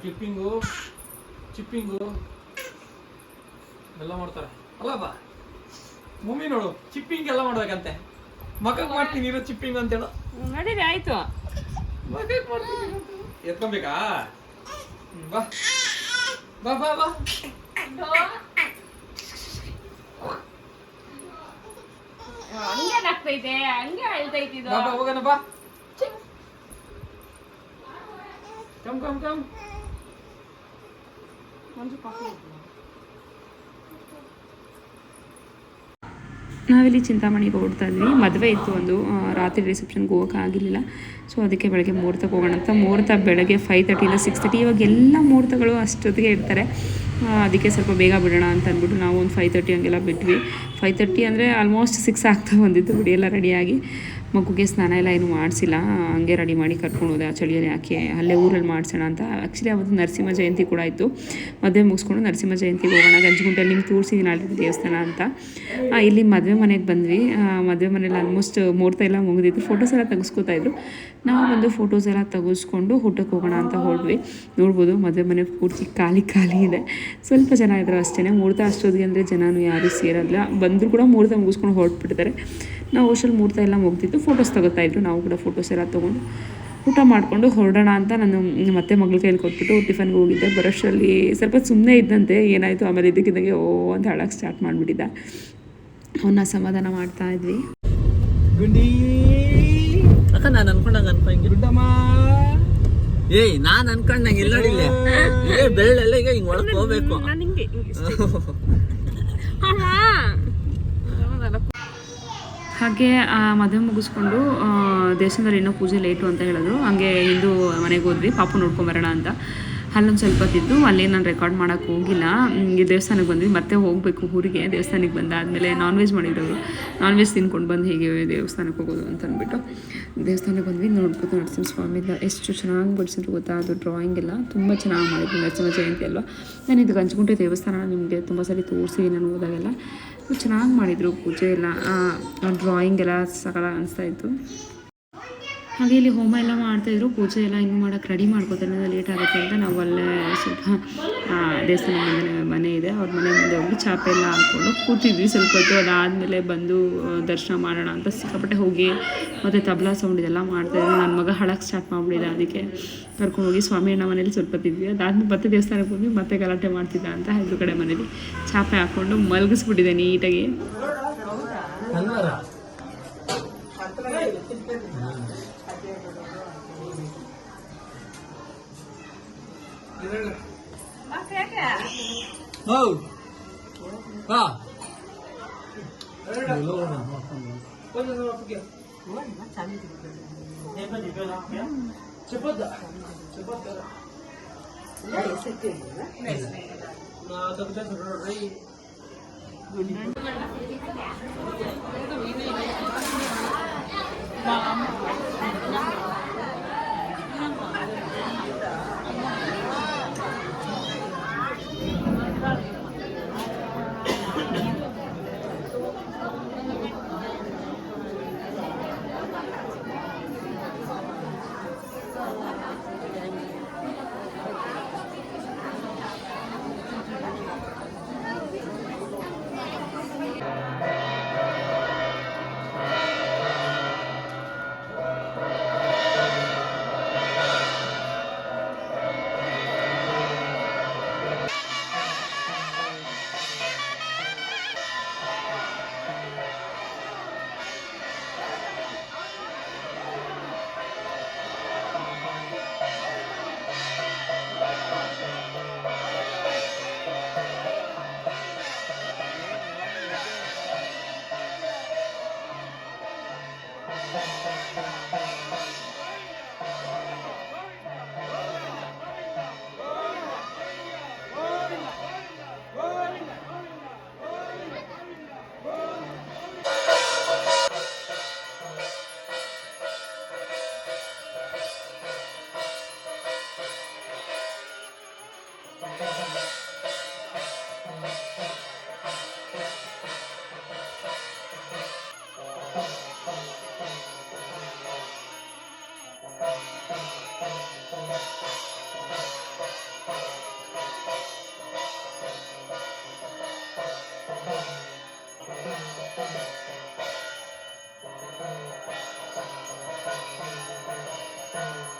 Clipping ಚಿಪ್ಪಿಂಗು ಎಲ್ಲ ಮಾಡ್ತಾರೆ. ಅಲ್ಲ ಬಾ. ಮಮ್ಮಿ ನೋಡು ಚಿಪ್ಪಿಂಗ್ ಎಲ್ಲ ಮಾಡ್ಬೇಕಂತೆ. ಮಕ್ಕಳಿಗೆ ಮಾಡ್ತೀನಿ ಇರೋ ಚಿಪ್ಪಿಂಗ್ ಅಂತ ಹೇಳು. ನಡೀರಿ ಆಯ್ತು. ಮಾಡ್ತೀನಿ. ಎತ್ಕೊಬೇಕಾ? ಬಾ. ಬಾ ಬಾ ಬಾ. ಹಂಗೆ ನಗ್ತೈತೆ ಹಂಗೆ ಅಳ್ತೈತಿ ಇದು. ಬಾ ಬಾ ಹೋಗೋಣ ಬಾ. ಕಮ್ ಕಮ್ ಕಮ್ ನಾವಿಲ್ಲಿ ಚಿಂತಾಮಣಿಗೆ ಓಡ್ತಾ ಇದ್ವಿ. ಮದುವೆ ಇತ್ತು ಒಂದು ರಾತ್ರಿ ರಿಸೆಪ್ಷನ್ಗೆ ಹೋಗೋಕೆ ಆಗಿರಲಿಲ್ಲ. ಸೊ ಅದಕ್ಕೆ ಬೆಳಗ್ಗೆ ಮುಹೂರ್ತಕ್ಕೆ ಹೋಗೋಣ ಅಂತ. ಮುಹೂರ್ತ ಬೆಳಗ್ಗೆ ಫೈವ್ ತರ್ಟಿಯಿಂದ ಸಿಕ್ಸ್ ತರ್ಟಿ ಇವಾಗ ಎಲ್ಲ ಮುಹೂರ್ತಗಳು ಅಷ್ಟೊತ್ತಿಗೆ ಇರ್ತಾರೆ. ಅದಕ್ಕೆ ಸ್ವಲ್ಪ ಬೇಗ ಬಿಡೋಣ ಅಂತ ಅಂದ್ಬಿಟ್ಟು ನಾವು ಒಂದು ಫೈವ್ ತರ್ಟಿ ಹಂಗೆಲ್ಲ ಬಿಟ್ವಿ. ಫೈವ್ ತರ್ಟಿ ಅಂದರೆ ಆಲ್ಮೋಸ್ಟ್ ಸಿಕ್ಸ್ ಆಗ್ತಾ ಬಂದಿತ್ತು ಬಿಡಿ, ಎಲ್ಲ ರೆಡಿಯಾಗಿ ಮಗುಗೆ ಸ್ನಾನ ಎಲ್ಲ ಏನು ಮಾಡಿಸಿಲ್ಲ, ಹಂಗೆ ರೆಡಿ ಮಾಡಿ ಕರ್ಕೊಂಡು ಹೋದೆ ಆ ಚಳಿಯಲ್ಲಿ ಯಾಕೆ ಅಲ್ಲೇ ಊರಲ್ಲಿ ಮಾಡಿಸೋಣ ಅಂತ. ಆ್ಯಕ್ಚುಲಿ ಅವತ್ತು ನರಸಿಂಹ ಜಯಂತಿ ಕೂಡ ಇತ್ತು. ಮದುವೆ ಮುಗಿಸ್ಕೊಂಡು ನರಸಿಂಹ ಜಯಂತಿಗೆ ಹೋಗೋಣ. ಗಂಜಗುಂಟೆಯಲ್ಲಿ ನಿಮ್ಗೆ ತೋರಿಸಿದ್ದೀನಿ ಆಲ್ರೆಡಿ ದೇವಸ್ಥಾನ ಅಂತ. ಇಲ್ಲಿ ಮದುವೆ ಮನೆಗೆ ಬಂದ್ವಿ. ಮದುವೆ ಮನೇಲಿ ಆಲ್ಮೋಸ್ಟ್ ಮೂರ್ತ ಎಲ್ಲ ಮುಗಿದಿತ್ತು. ಫೋಟೋಸ್ ಎಲ್ಲ ತೆಗೆಸ್ಕೊತಾ ಇದ್ರು. ನಾವು ಬಂದು ಫೋಟೋಸ್ ಎಲ್ಲ ತೆಗೆಸ್ಕೊಂಡು ಊಟಕ್ಕೆ ಹೋಗೋಣ ಅಂತ ಹೊರಡ್ವಿ ನೋಡ್ಬೋದು ಮದುವೆ ಮನೆ ಪೂರ್ತಿ ಖಾಲಿ ಖಾಲಿ ಇದೆ. ಸ್ವಲ್ಪ ಜನ ಇದ್ರು ಅಷ್ಟೇ ಮೂರ್ತ ಅಷ್ಟೊತ್ತಿಗೆ ಅಂದರೆ ಜನನೂ ಯಾರೂ ಸೇರಲ್ಲ. ಬಂದರೂ ಕೂಡ ಮುಹೂರ್ತ ಮುಗಿಸ್ಕೊಂಡು ಹೊರಟ್ಬಿಡ್ತಾರೆ. ನಾವು ಅಷ್ಟರಲ್ಲಿ ಮುಹೂರ್ತ ಎಲ್ಲ ಮುಗ್ದಿತ್ತು ಫೋಟೋಸ್ ತಗೋತಾ ಇದ್ರು. ನಾವು ಕೂಡ ಫೋಟೋಸ್ ಎಲ್ಲ ತೊಗೊಂಡು ಊಟ ಮಾಡಿಕೊಂಡು ಹೊರಡೋಣ ಅಂತ ನಾನು ಮತ್ತೆ ಮಗಳ ಕೈಯಲ್ಲಿ ಕೊಟ್ಬಿಟ್ಟು ಟಿಫನ್ಗೆ ಹೋಗಿದ್ದೆ. ಬರೋಷ್ಟರಲ್ಲಿ ಸ್ವಲ್ಪ ಸುಮ್ಮನೆ ಇದ್ದಂತೆ ಏನಾಯಿತು ಆಮೇಲೆ ಇದಕ್ಕಿದ್ದಂಗೆ ಓ ಅಂತ ಹಾಳಕ್ಕೆ ಸ್ಟಾರ್ಟ್ ಮಾಡಿಬಿಟ್ಟಿದ್ದ. ಅವನ್ನ ಸಮಾಧಾನ ಮಾಡ್ತಾ ಇದ್ವಿ. ಗುಂಡಿ. ಅಕ್ಕ ನಾನು ಅನ್ಕೊಂಡಂಗ ಅನ್ಕೊಂಡಿ ಗುಡ್ಡಮ್ಮ. ಏಯ್ ನಾನ್ ಅನ್ಕೊಂಡಂಗೆ ಇಲ್ಲ. ನೋಡಿಲ್ಲ ಏ ಬೆಳ್ಳೆಲ್ಲ ಈಗ ಹಿಂಗ್ ಒಳಗೆ ಹೋಗ್ಬೇಕು. ನಾನು ಹಿಂಗೆ ಮದುವೆ ಮುಗಿಸ್ಕೊಂಡು ದೇವಸ್ಥಾನದಲ್ಲಿ ಇನ್ನೂ ಪೂಜೆ ಲೇಟು ಅಂತ ಹೇಳಿದ್ರು ಹಾಗೆ ಇಂದು ಮನೆಗೆ ಹೋದ್ವಿ, ಪಾಪು ನೋಡ್ಕೊಂಬರೋಣ ಅಂತ. ಅಲ್ಲೊಂದು ಸ್ವಲ್ಪ ತಿದ್ದು ಅಲ್ಲಿ ನಾನು ರೆಕಾರ್ಡ್ ಮಾಡೋಕ್ಕೆ ಹೋಗಿಲ್ಲ. ಈ ದೇವಸ್ಥಾನಕ್ಕೆ ಬಂದ್ವಿ, ಮತ್ತೆ ಹೋಗಬೇಕು ಊರಿಗೆ. ದೇವಸ್ಥಾನಕ್ಕೆ ಬಂದಾದಮೇಲೆ ನಾನ್ ವೆಜ್ ಮಾಡಿದ್ರು ನಾನ್ ವೆಜ್ ತಿನ್ಕೊಂಡು ಬಂದು ಹೇಗೆ ದೇವಸ್ಥಾನಕ್ಕೆ ಹೋಗೋದು ಅಂತ ಅಂದ್ಬಿಟ್ಟು ದೇವಸ್ಥಾನಕ್ಕೆ ಬಂದ್ವಿ ನರಸಿಂಹ ಸ್ವಾಮಿ ಎಷ್ಟು ಚೆನ್ನಾಗಿ ಬಿಡಿಸಿದ್ರು ಗೊತ್ತಾ, ಅದು ಡ್ರಾಯಿಂಗ್ ಎಲ್ಲ. ತುಂಬ ಚೆನ್ನಾಗಿ ಮಾಡಿದ್ರು ನರಸಿಂಹ ಜಯಂತಿ ಅಲ್ವಾ. ನಾನು ಇದು ಗಂಜಗುಂಟೆ ದೇವಸ್ಥಾನ ನಿಮಗೆ ತುಂಬ ಸಲ ತೋರಿಸಿ ನಾನು ಹೋದಾಗೆಲ್ಲ. ಚೆನ್ನಾಗಿ ಮಾಡಿದರು ಪೂಜೆ ಎಲ್ಲ ಡ್ರಾಯಿಂಗ್ ಎಲ್ಲ ಸಕಲ ಅನಿಸ್ತಾ ಇತ್ತು. ಹಾಗೆ ಇಲ್ಲಿ ಹೋಮ ಎಲ್ಲ ಮಾಡ್ತಾಯಿದ್ರು ಪೂಜೆ ಎಲ್ಲ ಇನ್ನು ಮಾಡೋಕ್ಕೆ ರೆಡಿ ಮಾಡ್ಕೋತಾರೆ ಲೇಟ್ ಆಗುತ್ತೆ ಅಂತ ನಾವು ಅಲ್ಲೇ ಸ್ವಲ್ಪ ದೇವಸ್ಥಾನ ಮುಂದೆ ಮನೆ ಇದೆ. ಅವ್ರ ಮನೆ ಮುಂದೆ ಹೋಗಿ ಚಾಪೆ ಎಲ್ಲ ಹಾಕ್ಕೊಂಡು ಕೂತಿದ್ವಿ. ಸ್ವಲ್ಪ ಹೊತ್ತು ಅದಾದಮೇಲೆ ಬಂದು ದರ್ಶನ ಮಾಡೋಣ ಅಂತ ಸಿಕ್ಕಾಪಟ್ಟೆ ಹೋಗಿ, ಮತ್ತು ತಬಲಾ ಸೌಂಡ್ ಇದೆಲ್ಲ ಮಾಡ್ತಾಯಿದ್ರು ನನ್ನ ಮಗ ಹಾಳಕ್ಕೆ ಸ್ಟಾರ್ಟ್ ಮಾಡಿಬಿಡಿದ ಅದಕ್ಕೆ. ಕರ್ಕೊಂಡು ಹೋಗಿ ಸ್ವಾಮಿ ಅಣ್ಣ ಮನೇಲಿ ಸ್ವಲ್ಪ ಹೊತ್ತಿದ್ವಿ ಅದಾದ್ಮೇಲೆ ಮತ್ತೆ ದೇವಸ್ಥಾನಕ್ಕೆ ಹೋಗಿ ಮತ್ತೆ ಗಲಾಟೆ ಮಾಡ್ತಿದ್ದ ಅಂತ ಎದುರು ಕಡೆ ಮನೇಲಿ. ಚಾಪೆ ಹಾಕ್ಕೊಂಡು ಮಲಗಿಸ್ಬಿಟ್ಟಿದೆ ನೀಟಾಗಿ. Ừ. À. Để lâu mà. Có gì đâu kìa. Ủa, nó chán đi. Em đi về đó. Cepat dah. Cepat dah. Ya, sekian. Nah, tapi kita sudah ready. Mom. Thank you.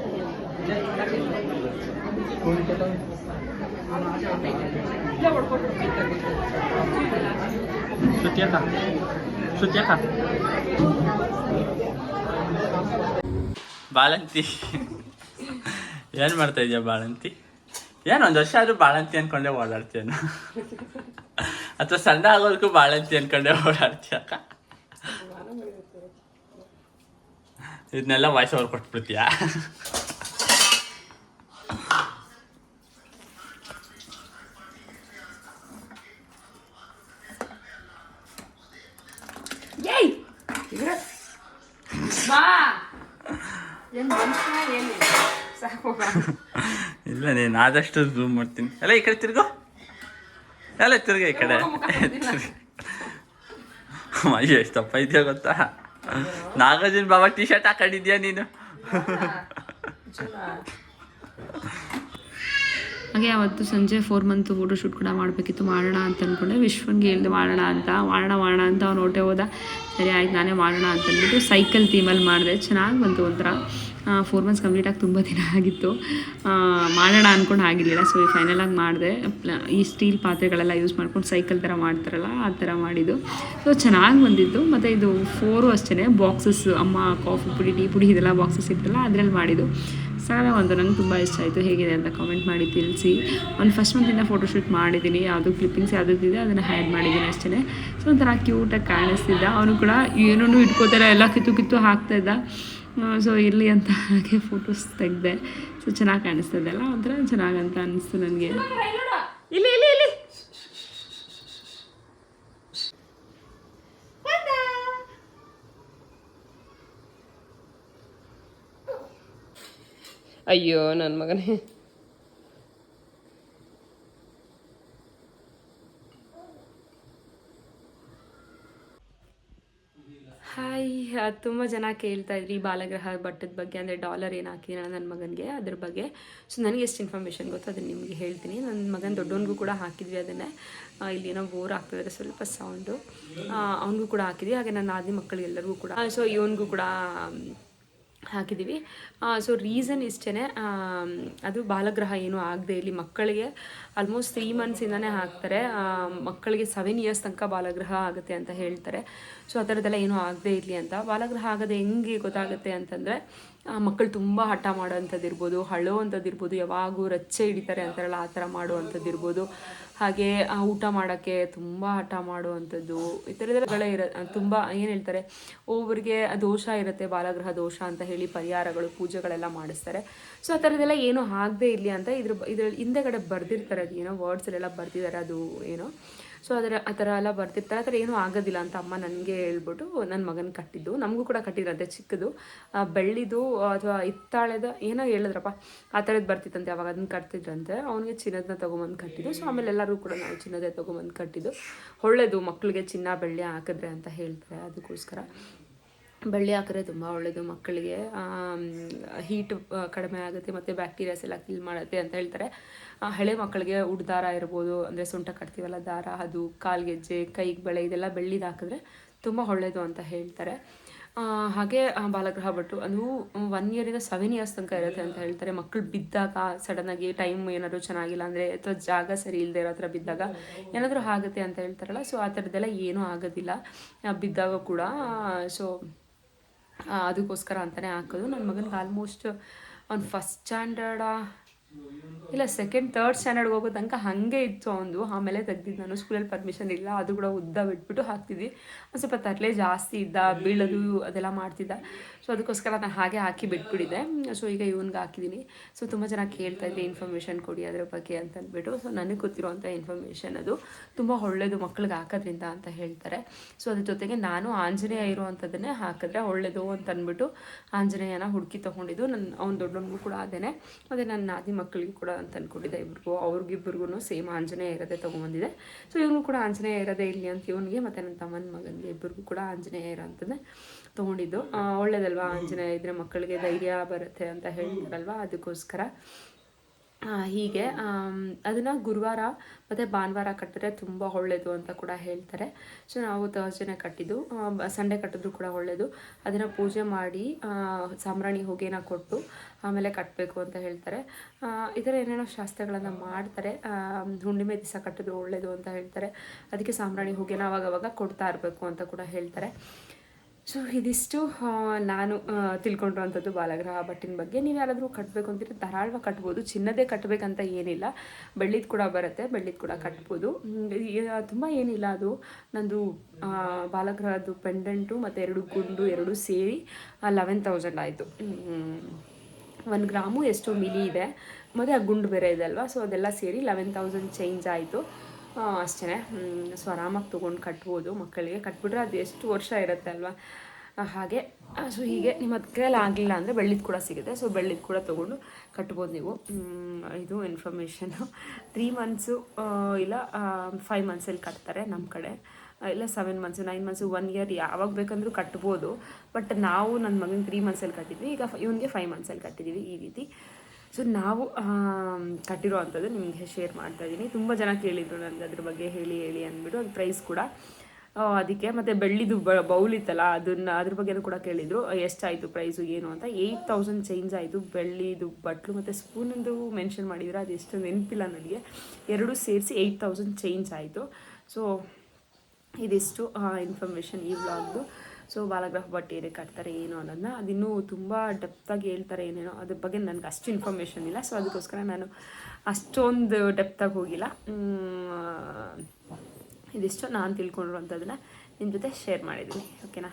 ಶ್ರುತಿಯಕ್ಕ ಶ್ರುತಿಯಕ್ಕ ಬಾಳಂತಿ. ಏನ್ ಮಾಡ್ತಾ ಇದೀಯ ಬಾಳಂತಿ? ಏನು ಒಂದ್ ವರ್ಷ ಆದ್ರೂ ಬಾಳಂತಿ ಅನ್ಕೊಂಡೆ ಓಡಾಡ್ತೀಯನ ಅಥವಾ ಸಣ್ಣ ಆಗೋದಕ್ಕೂ ಬಾಳಂತಿ ಅನ್ಕೊಂಡೆ ಓಡಾಡ್ತೀಯ ಅಕ್ಕ? ಇದನ್ನೆಲ್ಲ ವಾಯ್ಸ್ ಓವರ್ ಕೊಟ್ಬಿಡ್ತೀಯಾ ಏಯ್ ಇವ್ರೆ. ಬಾ ಏನ್ ಮನುಷ್ಯನ ಏನು ಸಾಕು ಬಾ. ಇಲ್ಲ ನೀನು ಆದಷ್ಟು ಝೂಮ್ ಮಾಡ್ತೀನಿ. ಅಲ್ಲ ಈ ಕಡೆ ತಿರ್ಗೋ. ಅಲ್ಲ ತಿರ್ಗ ಈ ಕಡೆ. ಅಯ್ಯೋ ತಪ್ಪ ಇದೆಯಾ ಗೊತ್ತಾ? ನಾಗಾರ್ಜುನ್ ಬಾಬಾ ಟಿ ಶರ್ಟ್ ಹಾಕೊಂಡಿದ್ಯಾ ನೀನು? ಹಾಗೆ ಅವತ್ತು ಸಂಜೆ ಫೋರ್ ಮಂತ್ ಫೋಟೋ ಶೂಟ್ ಕೂಡ ಮಾಡಬೇಕಿತ್ತು. ಮಾಡೋಣ ಅಂತ ಅಂದ್ಕೊಂಡೆ ವಿಶ್ವನ್ಗೆ ಹೇಳಿದೆ ಮಾಡೋಣ ಅಂತ. ಮಾಡೋಣ ಮಾಡೋಣ ಅಂತ ಅವ್ನು ಹೊಟ್ಟೆ ಹೋದ. ಸರಿ ಆಯ್ತು, ನಾನೇ ಮಾಡೋಣ ಅಂತ ಅಂದ್ಬಿಟ್ಟು ಸೈಕಲ್ ಥೀಮಲ್ಲಿ ಮಾಡಿದೆ. ಚೆನ್ನಾಗಿ ಬಂತು ಒಂಥರ. ಫೋರ್ ಮಂತ್ಸ್ ಕಂಪ್ಲೀಟಾಗಿ ತುಂಬ ದಿನ ಆಗಿತ್ತು. ಮಾಡೋಣ ಅಂದ್ಕೊಂಡು ಆಗಿರಲಿಲ್ಲ. ಸೊ ಫೈನಲಾಗಿ ಮಾಡಿದೆ. ಈ ಸ್ಟೀಲ್ ಪಾತ್ರೆಗಳೆಲ್ಲ ಯೂಸ್ ಮಾಡ್ಕೊಂಡು ಸೈಕಲ್ ಥರ ಮಾಡ್ತಾರಲ್ಲ, ಆ ಥರ ಮಾಡಿದ್ದು. ಸೊ ಚೆನ್ನಾಗಿ ಬಂದಿತ್ತು. ಮತ್ತು ಇದು ಫೋರು ಅಷ್ಟೇ ಬಾಕ್ಸಸ್ ಅಮ್ಮ ಕಾಫಿ ಪುಡಿ ಟೀ ಪುಡಿ ಇದೆಲ್ಲ ಬಾಕ್ಸಸ್ ಇರ್ತಲ್ಲ ಅದರಲ್ಲಿ ಮಾಡಿದ್ದು. ಸಾಲ ಒಂದು ನಂಗೆ ತುಂಬ ಇಷ್ಟ ಆಯಿತು. ಹೇಗಿದೆ ಅಂತ ಕಾಮೆಂಟ್ ಮಾಡಿ ತಿಳಿಸಿ. ಒಂದು ಫಸ್ಟ್ ಮಂತಿಂದ ಫೋಟೋಶೂಟ್ ಮಾಡಿದ್ದೀನಿ ಯಾವುದು ಕ್ಲಿಪ್ಪಿಂಗ್ಸ್ ಯಾವುದಿದೆ ಅದನ್ನು ಹ್ಯಾಡ್ ಮಾಡಿದ್ದೀನಿ ಅಷ್ಟೇ ಸೊ ಒಂಥರ ಕ್ಯೂಟಾಗಿ ಕಾಣಿಸ್ತಿದ್ದ. ಅವನು ಕೂಡ ಏನೂ ಇಟ್ಕೋತಾರೆ ಎಲ್ಲ ಕಿತ್ತು ಕಿತ್ತು ಹಾಕ್ತಾಯಿದ್ದ ಸೊ ಇರಲಿ ಅಂತ ಹಾಗೆ ಫೋಟೋಸ್ ತೆಗೆದೆ. ಸೊ ಚೆನ್ನಾಗಿ ಕಾಣಿಸ್ತದಲ್ಲ ಒಂಥರ ಚೆನ್ನಾಗಂತ ಅನಿಸ್ತು ನನಗೆ. ಇಲ್ಲಿ ಇಲ್ಲಿ ಇಲ್ಲಿ. ಅಯ್ಯೋ ನನ್ನ ಮಗನೇ. ಹಾಯ್ ತುಂಬ ಜನ ಕೇಳ್ತಾ ಇದ್ರಿ ಬಾಲಗ್ರಹ ಬಟ್ಟದ ಬಗ್ಗೆ, ಅಂದರೆ ಡಾಲರ್ ಏನು ಹಾಕಿದ ನನ್ನ ಮಗನಿಗೆ, ಅದ್ರ ಬಗ್ಗೆ. ಸೊ ನನಗೆ ಎಷ್ಟು ಇನ್ಫಾರ್ಮೇಷನ್ ಗೊತ್ತು ಅದನ್ನು ನಿಮಗೆ ಹೇಳ್ತೀನಿ. ನನ್ನ ಮಗನ ದೊಡ್ಡವನಿಗೂ ಕೂಡ ಹಾಕಿದ್ವಿ ಅದನ್ನೇ. ಇಲ್ಲಿ ಏನೋ ಬೋರ್ ಆಗ್ತಿದ್ರೆ ಸ್ವಲ್ಪ ಸೌಂಡು ಅವನಿಗೂ ಕೂಡ ಹಾಕಿದ್ವಿ, ಹಾಗೆ ನನ್ನ ಆದಿ ಮಕ್ಕಳಿಗೆಲ್ಲರಿಗೂ ಕೂಡ. ಸೊ ಇವನಿಗೂ ಕೂಡ ಹಾಕಿದ್ದೀವಿ. ಸೊ ರೀಸನ್ ಇಷ್ಟೇ ಅದು ಬಾಲಗ್ರಹ ಏನು ಆಗದೆ ಇಲ್ಲಿ ಮಕ್ಕಳಿಗೆ ಆಲ್ಮೋಸ್ಟ್ ತ್ರೀ ಮಂತ್ಸಿಂದನೇ ಹಾಕ್ತಾರೆ. ಮಕ್ಕಳಿಗೆ ಸೆವೆನ್ ಇಯರ್ಸ್ ತನಕ ಬಾಲಗ್ರಹ ಆಗುತ್ತೆ ಅಂತ ಹೇಳ್ತಾರೆ. ಸೊ ಆ ಥರದ್ದೆಲ್ಲ ಏನೂ ಆಗದೆ ಇರಲಿ ಅಂತ. ಬಾಲಗ್ರಹ ಆಗದೆ ಹೆಂಗೆ ಗೊತ್ತಾಗುತ್ತೆ ಅಂತಂದರೆ ಮಕ್ಕಳು ತುಂಬ ಹಠ ಮಾಡೋವಂಥದ್ದು ಇರ್ಬೋದು ಹಳೋ ಅಂಥದ್ದು ಇರ್ಬೋದು ಯಾವಾಗೂ ರಚ್ಚೆ ಹಿಡಿತಾರೆ ಅಂತಾರಲ್ಲ, ಆ ಥರ ಮಾಡುವಂಥದ್ದು ಇರ್ಬೋದು ಹಾಗೆ ಊಟ ಮಾಡೋಕ್ಕೆ ತುಂಬ ಹಠ ಮಾಡುವಂಥದ್ದು. ಈ ಥರದೆಲ್ಲ ಇರ ತುಂಬ ಏನು ಹೇಳ್ತಾರೆ ಒಬ್ಬರಿಗೆ ದೋಷ ಇರುತ್ತೆ ಬಾಲಗ್ರಹ ದೋಷ ಅಂತ ಹೇಳಿ ಪರಿಹಾರಗಳು, ಪೂಜೆಗಳೆಲ್ಲ ಮಾಡಿಸ್ತಾರೆ. ಸೊ, ಆ ಥರದ್ದೆಲ್ಲ ಏನೂ ಆಗದೇ ಇರಲಿ ಅಂತ ಇದ್ರ ಇದ್ರಲ್ಲಿ ಹಿಂದೆಗಡೆ ಬರೆದಿರ್ತಾರೆ, ಅದು ಏನೋ ವರ್ಡ್ಸಲ್ಲೆಲ್ಲ ಬರ್ದಿದ್ದಾರೆ, ಅದು ಏನೋ. ಸೊ ಅದರ, ಆ ಥರ ಎಲ್ಲ ಬರ್ತಿರ್ತಾರೆ ಆ ಥರ ಏನೂ ಆಗೋದಿಲ್ಲ ಅಂತ ಅಮ್ಮ ನನಗೆ ಹೇಳ್ಬಿಟ್ಟು ನನ್ನ ಮಗನ ಕಟ್ಟಿದ್ದು. ನಮಗೂ ಕೂಡ ಕಟ್ಟಿದ್ರಂತೆ, ಚಿಕ್ಕದು. ಬೆಳ್ಳಿದು ಅಥವಾ ಹಿತ್ತಾಳೆದ ಏನೋ ಹೇಳಿದ್ರಪ್ಪ, ಆ ಥರದ್ದು ಬರ್ತಿತ್ತಂತೆ. ಅವಾಗ ಅದನ್ನ ಕಟ್ತಿದ್ರಂತೆ. ಅವನಿಗೆ ಚಿನ್ನದನ್ನ ತೊಗೊಂಬಂದು ಕಟ್ಟಿದ್ದು. ಸೊ ಆಮೇಲೆ ಎಲ್ಲರೂ ಕೂಡ ನಾವು ಚಿನ್ನದೇ ತೊಗೊಂಬಂದು ಕಟ್ಟಿದ್ದು. ಒಳ್ಳೆಯದು ಮಕ್ಕಳಿಗೆ ಚಿನ್ನ, ಬೆಳ್ಳಿ ಹಾಕಿದ್ರೆ ಅಂತ ಹೇಳ್ತಾರೆ. ಅದಕ್ಕೋಸ್ಕರ. ಬೆಳ್ಳಿ ಹಾಕಿದ್ರೆ ತುಂಬ ಒಳ್ಳೆಯದು ಮಕ್ಕಳಿಗೆ. ಹೀಟ್ ಕಡಿಮೆ ಆಗುತ್ತೆ ಮತ್ತು ಬ್ಯಾಕ್ಟೀರಿಯಾಸ್ ಎಲ್ಲ ಕಿಲ್ ಮಾಡುತ್ತೆ ಅಂತ ಹೇಳ್ತಾರೆ. ಹಳೆ ಮಕ್ಕಳಿಗೆ ಉಡ್ದಾರ ಇರ್ಬೋದು, ಅಂದರೆ ಸೊಂಟ ಕಟ್ತೀವಲ್ಲ, ದಾರ, ಅದು ಕಾಲ್ಗೆಜ್ಜೆ ಕೈಗೆ ಬಳೆ ಇದೆಲ್ಲ ಬೆಳ್ಳಿದು ಹಾಕಿದ್ರೆ ತುಂಬ ಒಳ್ಳೆಯದು ಅಂತ ಹೇಳ್ತಾರೆ. ಹಾಗೆ ಬಾಲಗೃಹ ಭಟ್ಟು ಅದು ಒನ್ ಇಯರಿಂದ ಸೆವೆನ್ ಇಯರ್ಸ್ ತನಕ ಇರುತ್ತೆ ಅಂತ ಹೇಳ್ತಾರೆ. ಮಕ್ಕಳು ಬಿದ್ದಾಗ ಸಡನ್ನಾಗಿ ಟೈಮ್ ಏನಾದರೂ ಚೆನ್ನಾಗಿಲ್ಲ ಅಂದರೆ ಅಥವಾ ಜಾಗ ಸರಿ ಇಲ್ಲದೆ ಇರೋ ಥರ ಬಿದ್ದಾಗ ಏನಾದರೂ ಆಗುತ್ತೆ ಅಂತ ಹೇಳ್ತಾರಲ್ಲ ಸೊ ಆ ಥರದ್ದೆಲ್ಲ ಏನೂ ಆಗೋದಿಲ್ಲ. ಬಿದ್ದಾಗ ಕೂಡ ಸೊ ಅದಕ್ಕೋಸ್ಕರ ಅಂತಲೇ ಹಾಕೋದು. ನನ್ನ ಮಗನಿಗೆ ಆಲ್ಮೋಸ್ಟ್ ಅವ್ನು ಫಸ್ಟ್ ಸ್ಟ್ಯಾಂಡರ್ಡಾ ಇಲ್ಲ ಸೆಕೆಂಡ್ ತರ್ಡ್ ಸ್ಟ್ಯಾಂಡರ್ಡ್ಗೆ ಹೋಗೋ ತನಕ ಹಾಗೆ ಇತ್ತು ಅವನು ಆಮೇಲೆ ತೆಗ್ದಿದ್ದು ನಾನು ಸ್ಕೂಲಲ್ಲಿ ಪರ್ಮಿಷನ್ ಇಲ್ಲ. ಅದು ಕೂಡ ಉದ್ದ ಬಿಟ್ಬಿಟ್ಟು ಹಾಕ್ತಿದ್ವಿ. ಒಂದು ಸ್ವಲ್ಪ ತರಲೆ ಜಾಸ್ತಿ ಇದ್ದ, ಬೀಳೋದು ಅದೆಲ್ಲ ಮಾಡ್ತಿದ್ದ. ಸೊ ಅದಕ್ಕೋಸ್ಕರ ನಾನು ಹಾಗೆ ಹಾಕಿ ಬಿಟ್ಬಿಟ್ಟಿದ್ದೆ. ಸೊ ಈಗ ಇವನ್ಗೆ ಹಾಕಿದ್ದೀನಿ ಸೊ ತುಂಬ ಜನ ಕೇಳ್ತಾ ಇದ್ದೆ ಇನ್ಫಾರ್ಮೇಷನ್ ಕೊಡಿ ಅದ್ರ ಬಗ್ಗೆ ಅಂತ ಅಂದ್ಬಿಟ್ಟು ಸೊ ನನಗೆ ಗೊತ್ತಿರುವಂಥ ಇನ್ಫಾರ್ಮೇಷನ್ ಅದು ತುಂಬ ಒಳ್ಳೆಯದು ಮಕ್ಳಿಗೆ ಹಾಕೋದ್ರಿಂದ ಅಂತ ಹೇಳ್ತಾರೆ. ಸೊ ಅದ್ರ ಜೊತೆಗೆ ನಾನು ಆಂಜನೇಯ ಇರುವಂಥದ್ದನ್ನೇ ಹಾಕಿದ್ರೆ ಒಳ್ಳೆಯದು ಅಂತ ಅಂದ್ಬಿಟ್ಟು ಆಂಜನೇಯನ ಹುಡುಕಿ ತೊಗೊಂಡಿದ್ದು ನನ್ನ ಅವ್ನು ದೊಡ್ಡವನಿಗೂ ಕೂಡ ಅದೇನೆ. ಅದೇ ನನ್ನ ನಾದಿ ಮಕ್ಕಳಿಗೆ ಕೂಡ ಅಂತ ಅಂದ್ಕೊಂಡಿದ್ದೆ ಇಬ್ರಿಗೂ. ಅವ್ರಿಗಿಬ್ರಿಗೂ ಸೇಮ್ ಆಂಜನೇಯ ಇರೋದೇ ತೊಗೊಂಬಂದಿದೆ. ಸೊ ಇವನು ಕೂಡ ಆಂಜನೇಯ ಇರೋದೇ ಇಲ್ಲಿ ಅಂತ ಇವನಿಗೆ ಮತ್ತು ನನ್ನ ತಮ್ಮನ ಮಗನಿಗೆ ಇಬ್ಬರಿಗೂ ಕೂಡ ಆಂಜನೇಯ ಇರೋ ಅಂಥದ್ದೇ ತೊಗೊಂಡಿದ್ದು. ಒಳ್ಳೇದಲ್ವಾ? ಆಂಜನೇಯ ಇದ್ರೆ ಮಕ್ಕಳಿಗೆ ಧೈರ್ಯ ಬರುತ್ತೆ ಅಂತ ಹೇಳ್ತಾರಲ್ವ? ಅದಕ್ಕೋಸ್ಕರ. ಹೀಗೆ ಅದನ್ನು ಗುರುವಾರ ಮತ್ತು ಭಾನುವಾರ ಕಟ್ಟಿದ್ರೆ ತುಂಬ ಒಳ್ಳೆಯದು ಅಂತ ಕೂಡ ಹೇಳ್ತಾರೆ. ಸೊ, ನಾವು ತರ್ಸ್ಡೇನೆ ಕಟ್ಟಿದ್ದು. ಸಂಡೆ ಕಟ್ಟಿದ್ರು ಕೂಡ ಒಳ್ಳೇದು. ಅದನ್ನು ಪೂಜೆ ಮಾಡಿ ಸಾಂಬ್ರಾಣಿ ಹೊಗೆನ ಕೊಟ್ಟು ಆಮೇಲೆ ಕಟ್ಟಬೇಕು ಅಂತ ಹೇಳ್ತಾರೆ. ಈ ಥರ ಏನೇನೋ ಶಾಸ್ತ್ರಗಳನ್ನು ಮಾಡ್ತಾರೆ. ಹುಣ್ಣಿಮೆ ದಿವಸ ಕಟ್ಟಿದ್ರು ಒಳ್ಳೆಯದು ಅಂತ ಹೇಳ್ತಾರೆ. ಅದಕ್ಕೆ ಸಾಂಬ್ರಾಣಿ ಹೊಗೆನ ಅವಾಗ ಅವಾಗ ಕೊಡ್ತಾ ಇರಬೇಕು ಅಂತ ಕೂಡ ಹೇಳ್ತಾರೆ. ಸೊ ಇದಿಷ್ಟು ನಾನು ತಿಳ್ಕೊಂಡಿರುವಂಥದ್ದು ಬಾಲಗ್ರಹ ಬಟ್ಟಿನ ಬಗ್ಗೆ. ನೀವು ಯಾರಾದರೂ ಕಟ್ಟಬೇಕು ಅಂತಿದ್ರೆ ಧಾರಾಳವಾಗಿ ಕಟ್ಬೋದು. ಚಿನ್ನದೇ ಕಟ್ಟಬೇಕಂತ ಏನಿಲ್ಲ. ಬೆಳ್ಳಿದ ಕೂಡ ಬರುತ್ತೆ, ಬೆಳ್ಳಿದು ಕೂಡ ಕಟ್ಬೋದು. ತುಂಬ ಏನಿಲ್ಲ ಅದು. ನಂದು ಬಾಲಗ್ರಹದ್ದು ಪೆಂಡೆಂಟು ಮತ್ತು ಎರಡು ಗುಂಡು, ಎರಡು ಸೇರಿ ಲೆವೆನ್ ತೌಸಂಡ್ ಆಯಿತು. ಒಂದು ಗ್ರಾಮು ಎಷ್ಟು ಮಿಲಿ ಇದೆ. ಮತ್ತು ಆ ಗುಂಡು ಬೇರೆ ಇದೆ ಅಲ್ವಾ? ಸೊ ಅದೆಲ್ಲ ಸೇರಿ ಲೆವೆನ್ ತೌಸಂಡ್ ಚೇಂಜ್ ಆಯಿತು. ಅಷ್ಟೇ ಸೊ ಆರಾಮಾಗಿ ತೊಗೊಂಡು ಕಟ್ಬೋದು ಮಕ್ಕಳಿಗೆ. ಕಟ್ಬಿಟ್ರೆ ಅದು ಎಷ್ಟು ವರ್ಷ ಇರುತ್ತೆ ಅಲ್ವಾ? ಹಾಗೆ. ಸೊ ಹೀಗೆ. ನಿಮ್ಮ ಕೈಯಲ್ಲಿ ಆಗಲಿಲ್ಲ ಅಂದರೆ ಬೆಳ್ಳಿದ್ದು ಕೂಡ ಸಿಗುತ್ತೆ. ಸೊ ಬೆಳ್ಳಿದ್ ಕೂಡ ತೊಗೊಂಡು ಕಟ್ಬೋದು ನೀವು. ಇದು ಇನ್ಫಾರ್ಮೇಷನ್ನು ತ್ರೀ ಮಂತ್ಸು ಇಲ್ಲ ಫೈವ್ ಮಂತ್ಸಲ್ಲಿ ಕಟ್ತಾರೆ ನಮ್ಮ ಕಡೆ. ಇಲ್ಲ seven months nine months one year ಯಾವಾಗ ಬೇಕಂದ್ರೂ ಕಟ್ಬೋದು. ಬಟ್ ನಾವು ನನ್ನ ಮಗನ ತ್ರೀ ಮಂತ್ಸಲ್ಲಿ ಕಟ್ಟಿದ್ವಿ. ಈಗ ಇವನಿಗೆ ಫೈವ್ ಮಂತ್ಸಲ್ಲಿ ಕಟ್ಟಿದ್ದೀವಿ ಈ ರೀತಿ. ಸೊ ನಾವು ಕಟ್ಟಿರೋ ಅಂಥದ್ದು ನಿಮಗೆ ಶೇರ್ ಮಾಡ್ತಾ ಇದ್ದೀನಿ ತುಂಬ ಜನ ಕೇಳಿದರು ನನಗೆ ಅದ್ರ ಬಗ್ಗೆ ಹೇಳಿ ಹೇಳಿ ಅಂದ್ಬಿಟ್ಟು ಅದು ಪ್ರೈಸ್ ಕೂಡ. ಅದಕ್ಕೆ ಮತ್ತು ಬೆಳ್ಳಿದು ಬೌಲ್ ಇತ್ತಲ್ಲ, ಅದನ್ನು, ಅದ್ರ ಬಗ್ಗೆನೂ ಕೂಡ ಕೇಳಿದರು. ಎಷ್ಟಾಯಿತು ಪ್ರೈಸು ಏನು ಅಂತ. ಏಯ್ಟ್ ತೌಸಂಡ್ ಚೇಂಜ್ ಆಯಿತು. ಬೆಳ್ಳಿದು ಬಟ್ಲು ಮತ್ತು ಸ್ಪೂನಂದು ಮೆನ್ಷನ್ ಮಾಡಿದ್ರು ಅದು ಎಷ್ಟು ನೆನಪಿಲ್ಲ ನನಗೆ. ಎರಡೂ ಸೇರಿಸಿ ಏಯ್ಟ್ ತೌಸಂಡ್ ಚೇಂಜ್ ಆಯಿತು. ಸೊ ಇದಿಷ್ಟು ಇನ್ಫಾರ್ಮೇಷನ್ ಈ ವ್ಲಾಗ್ದು ಸೊ ಬಾಲಗ್ರಾಫ್ ಭಟ್ ಏನೇ ಕಟ್ತಾರೆ ಏನು ಅನ್ನೋದನ್ನ ಅದಿನ್ನೂ ತುಂಬ ಡೆಪ್ತಾಗಿ ಹೇಳ್ತಾರೆ ಏನೇನೋ ಅದ್ರ ಬಗ್ಗೆ ನನಗೆ ಅಷ್ಟು ಇನ್ಫಾರ್ಮೇಷನ್ ಇಲ್ಲ. ಸೊ ಅದಕ್ಕೋಸ್ಕರ ನಾನು ಅಷ್ಟೊಂದು ಡೆಪ್ತಾಗಿ ಹೋಗಿಲ್ಲ. ಇದಿಷ್ಟು ನಾನು ತಿಳ್ಕೊಂಡಿರುವಂಥದ್ದನ್ನ ನಿಮ್ಮ ಜೊತೆ ಶೇರ್ ಮಾಡಿದ್ದೀನಿ. ಓಕೆನಾ